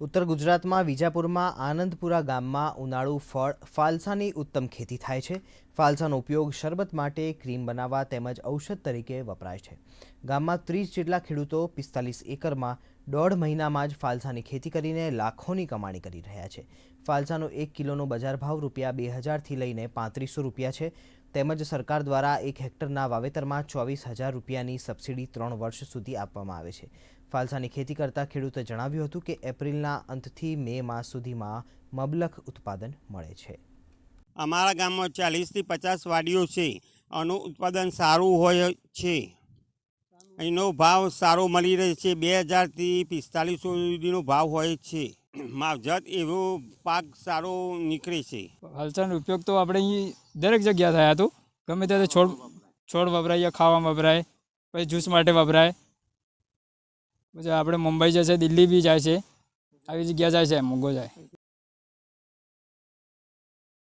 ઉત્તર ગુજરાતમાં વિજાપુરમાં આનંદપુરા ગામમાં ઉનાળુ ફળ, ફાલસાની ઉત્તમ ખેતી થાય છે. ફાલસાનો ઉપયોગ શરબત માટે ક્રીમ બનાવવા તેમજ ઔષધ તરીકે વપરાય છે. ગામમાં ત્રીસ જેટલા ખેડૂતો પિસ્તાલીસ એકરમાં દોઢ મહિનામાં જ ફાલસાની ખેતી કરીને લાખોની કમાણી કરી રહ્યા છે. ફાલસાનો એક કિલોનો બજાર ભાવ રૂપિયા બે હજારથી લઈને પાંત્રીસો રૂપિયા છે. તેમજ સરકાર દ્વારા એક હેક્ટરના વાવેતરમાં ચોવીસ હજાર રૂપિયાની સબસિડી ત્રણ વર્ષ સુધી આપવામાં આવે છે. ફાલસાની ખેતી કરતા ખેડૂતે જણાવ્યું હતું કે એપ્રિલના અંતથી મે માસ સુધીમાં મબલખ ઉત્પાદન મળે છે. અમારા ગામમાં ચાલીસથી પચાસ વાડીઓ છે. આનું ઉત્પાદન સારું હોય છે. એનો ભાવ સારો મળી રહે છે. બે હજારથી પિસ્તાલીસો સુધીનો ભાવ હોય છે. માવજત એવો પાક સારો નીકળે છે. હલસાનો ઉપયોગ તો આપણે અહીં દરેક જગ્યા થયા હતું ગમે ત્યારે છોડ છોડ વપરાય ખાવામાં વપરાય પછી જ્યુસ માટે વપરાય. પછી આપણે મુંબઈ જાય છે દિલ્હી બી જાય છે. આવી જગ્યા જાય છે, મોંઘો જાય.